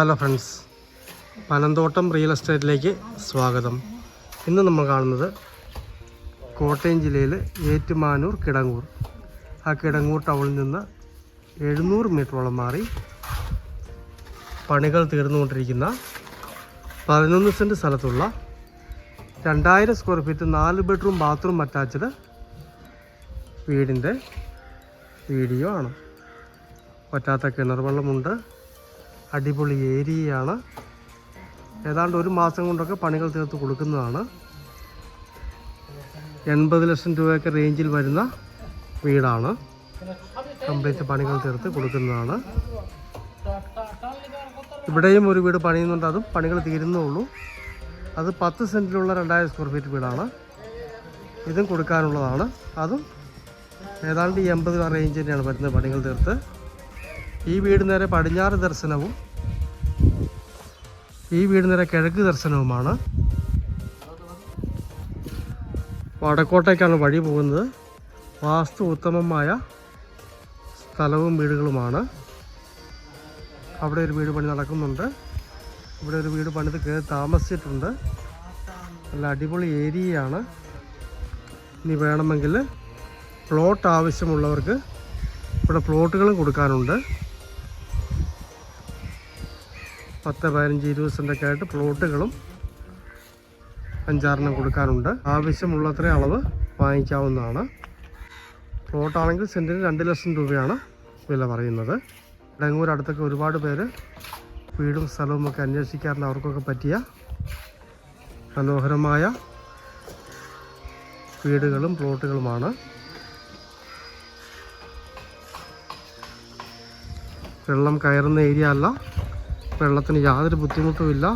Hello friends Panamthottam real എസ്റ്റേറ്റിലേക്ക് സ്വാഗതം. ഇന്ന് നമ്മൾ കാണുന്നത് കോട്ടയം ജില്ലയിൽ ഏറ്റുമാനൂർ കിടങ്ങൂർ. ആ കിടങ്ങൂർ ടൗണിൽ നിന്ന് എഴുന്നൂറ് മീറ്ററോളം മാറി പണികൾ തീർന്നുകൊണ്ടിരിക്കുന്ന പതിനൊന്ന് സെന്റ് സ്ഥലത്തുള്ള രണ്ടായിരം സ്ക്വയർ ഫീറ്റ് നാല് ബെഡ്റൂം ബാത്റൂം അറ്റാച്ച്ഡ് വീടിന്റെ വീഡിയോ ആണ്. പറ്റാത്ത കിണർ വെള്ളമുണ്ട്. അടിപൊളി ഏരിയയാണ്. ഏതാണ്ട് ഒരു മാസം കൊണ്ടൊക്കെ പണികൾ തീർത്ത് കൊടുക്കുന്നതാണ്. എൺപത് ലക്ഷം രൂപയൊക്കെ റേഞ്ചിൽ വരുന്ന വീടാണ്. കംപ്ലീറ്റ് പണികൾ തീർത്ത് കൊടുക്കുന്നതാണ്. ഇവിടെയും ഒരു വീട് പണിയുന്നുണ്ട്. അതും പണികൾ തീരുന്നുള്ളൂ. അത് പത്ത് സെന്റിലുള്ള രണ്ടായിരം സ്ക്വയർ ഫീറ്റ് വീടാണ്. ഇതും കൊടുക്കാനുള്ളതാണ്. അതും ഏതാണ്ട് ഈ എൺപത് റേഞ്ച് തന്നെയാണ് വരുന്നത് പണികൾ തീർത്ത്. ഈ വീട് നേരെ പടിഞ്ഞാറ് ദർശനവും ഈ വീട് നേരെ കിഴക്ക് ദർശനവുമാണ്. വടക്കോട്ടേക്കാണ് വഴി പോകുന്നത്. വാസ്തു ഉത്തമമായ സ്ഥലവും വീടുകളുമാണ്. അവിടെ ഒരു വീട് പണി നടക്കുന്നുണ്ട്. ഇവിടെ ഒരു വീട് പണിത് കയറി താമസിച്ചിട്ടുണ്ട്. നല്ല അടിപൊളി ഏരിയയാണ്. ഇനി വേണമെങ്കിൽ പ്ലോട്ട് ആവശ്യമുള്ളവർക്ക് ഇവിടെ പ്ലോട്ടുകളും കൊടുക്കാനുണ്ട്. പത്ത് പതിനഞ്ച് ഇരുപത് സെന്റൊക്കെ ആയിട്ട് പ്ലോട്ടുകളും അഞ്ചാറെണ്ണം കൊടുക്കാനുണ്ട്. ആവശ്യമുള്ളത്രയും അളവ് വാങ്ങിക്കാവുന്നതാണ്. പ്ലോട്ടാണെങ്കിൽ സെന്റിന് രണ്ട് ലക്ഷം രൂപയാണ് വില പറയുന്നത്. ഇടങ്ങൂർ അടുത്തൊക്കെ ഒരുപാട് പേര് വീടും സ്ഥലവും ഒക്കെ അന്വേഷിക്കാറുണ്ട് അവർക്കൊക്കെ പറ്റിയ മനോഹരമായ വീടുകളും പ്ലോട്ടുകളുമാണ്. വെള്ളം കയറുന്ന ഏരിയ അല്ല. വെള്ളത്തിന് യാതൊരു ബുദ്ധിമുട്ടുമില്ല.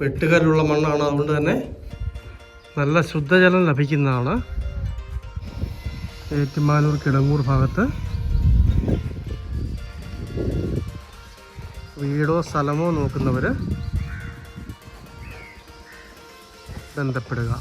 വെട്ടുകല്ലുള്ള മണ്ണാണ് അതുകൊണ്ട് തന്നെ നല്ല ശുദ്ധജലം ലഭിക്കുന്നതാണ്. ഏറ്റുമാനൂർ കിടങ്ങൂർ ഭാഗത്ത്. വീടോ സ്ഥലമോ നോക്കുന്നവർ ബന്ധപ്പെടുക.